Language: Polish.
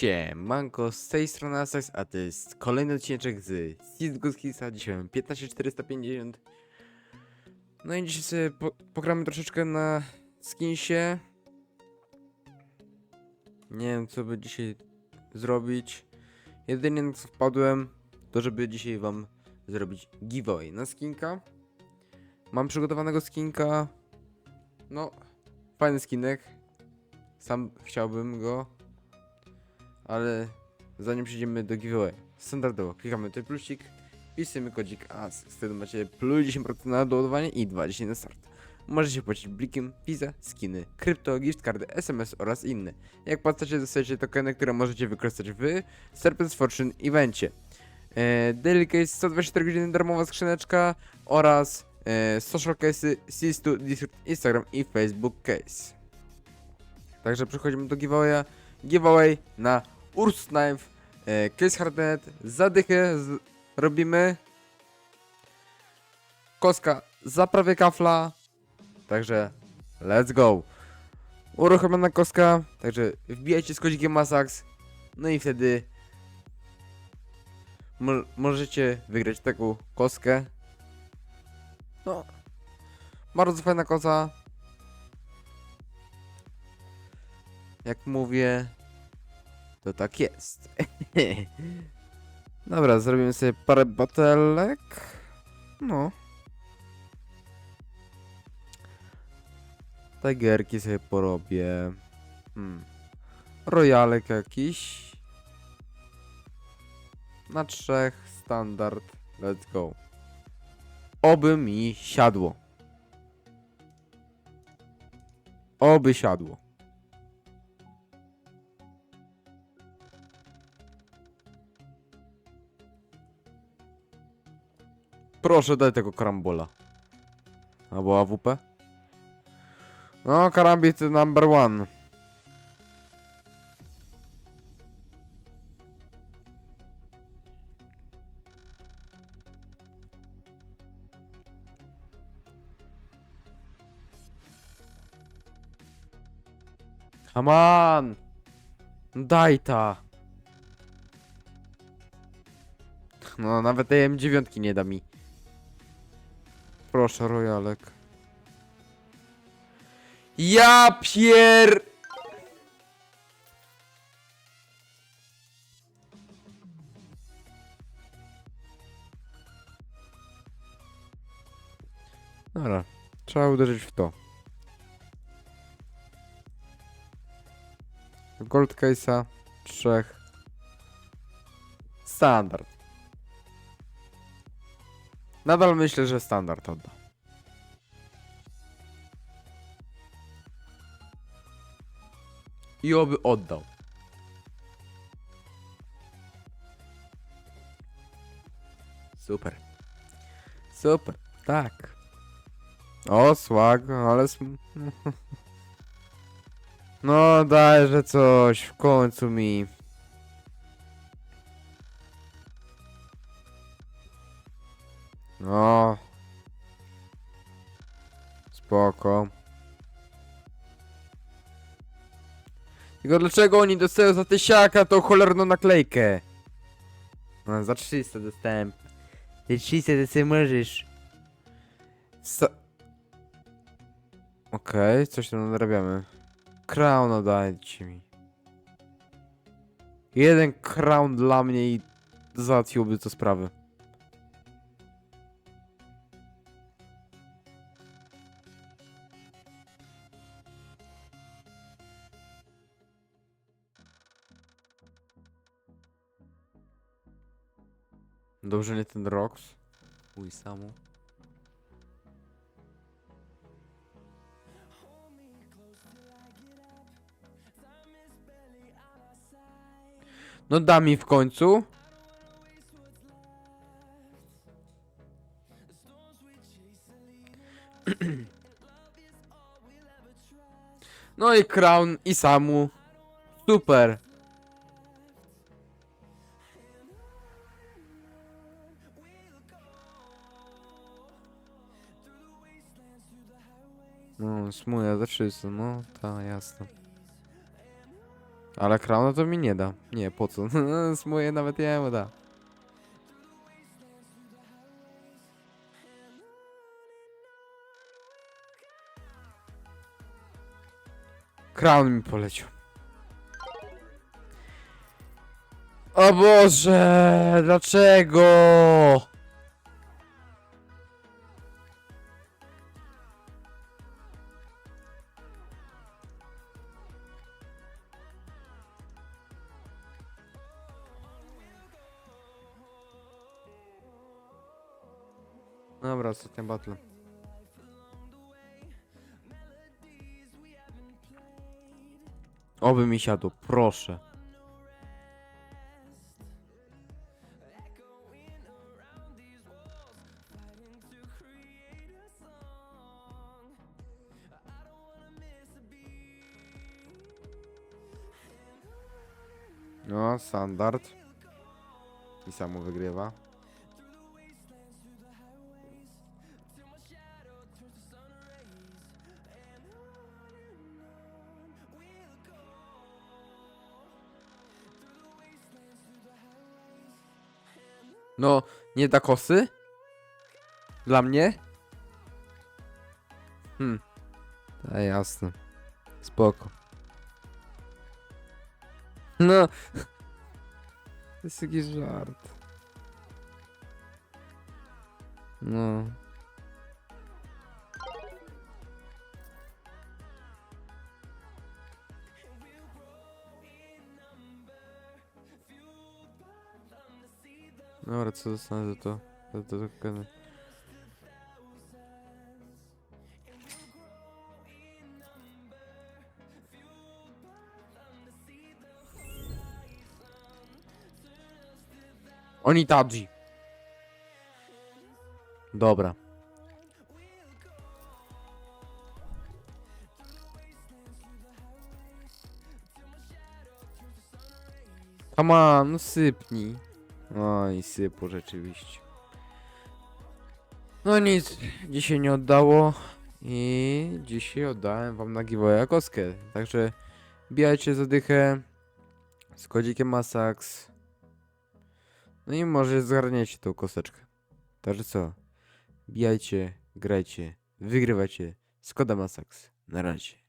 Siemanko, z tej strony Asax, a to jest kolejny odcinek z CSGO Skillsa, dzisiaj mamy 15450 No i dzisiaj sobie po pogramy troszeczkę na skinsie. Nie wiem co by dzisiaj zrobić. Jedynie na co wpadłem, to żeby dzisiaj wam zrobić giveaway na skinka. Mam przygotowanego skinka. No, fajny skinek. Sam chciałbym go ale zanim przejdziemy do giveaway, standardowo klikamy tutaj plusik, wpisujemy kodzik AS, wtedy macie plus 10% na doładowanie i 20 na start. Możecie płacić blikiem, Visa, skiny, krypto, gift cardy, SMS oraz inne. Jak płacicie, dostajecie tokeny, które możecie wykorzystać w Serpent's Fortune evencie. E, Daily Case 124 godziny darmowa skrzyneczka oraz e, social case, Sistu, Discord, Instagram i Facebook case. Także przechodzimy do giveawaya. Giveaway na Urs Knife, e, Case zadychę z, robimy. Koska za prawie kafla. Także let's go. Uruchomiona koska, także wbijajcie z kodzikiem Masax. No i wtedy mo możecie wygrać taką koskę. No, bardzo fajna koza. Jak mówię, to tak jest. Dobra, zrobimy sobie parę batelek. No. Tigerki sobie porobię. Hmm. Rojalek jakiś. Na trzech, standard. Let's go. Oby mi siadło. Oby siadło. Proszę, daj tego karambola. Albo AWP? No, karambit number one. On! Daj ta! No, nawet tej M9 nie da mi. Proszę, rojalek. Ja pier... Dobra, trzeba uderzyć w to. Gold case'a, trzech. Standard. Nadal myślę, że standard odda. I oby oddał. Super. Super, tak. O, swag, ale... sm- No, dajże coś w końcu mi. No. Spoko. Tylko dlaczego oni dostają za tysiaka tą cholerną naklejkę? No, za 300 dostałem. Za 300 to sobie możesz. Co? Okej, coś tam nadrabiamy. Crown dajcie mi. Jeden crown dla mnie i załatwiłoby to sprawę. Dobrze nie ten Rox? Uj, samu. No da mi w końcu. No i Crown i Samu. Super. No, smuja za 300, no, ta jasne. Ale krauna to mi nie da. Nie, po co? Moje nawet jemu da. Kraun mi poleciał. O Boże, dlaczego? Dobra, ostatnia battle. Oby mi siadło, proszę. No, standard. I samo wygrywa. No, nie da kosy? Dla mnie? Hmm. A jasne. Spoko. No. To jest jakiś żart. No. Dobra, co dostanę za to? Za to tokeny. Onitaji. Dobra. Come on, no sypnij. Oj, sypu rzeczywiście. No nic, dzisiaj nie oddało i dzisiaj oddałem wam na giveaway kostkę. Także bijajcie zadychę z kodzikiem Masax. No i może zgarniecie tą kosteczkę. Także co? Bijajcie, grajcie, wygrywajcie. Skoda Masax. Na razie.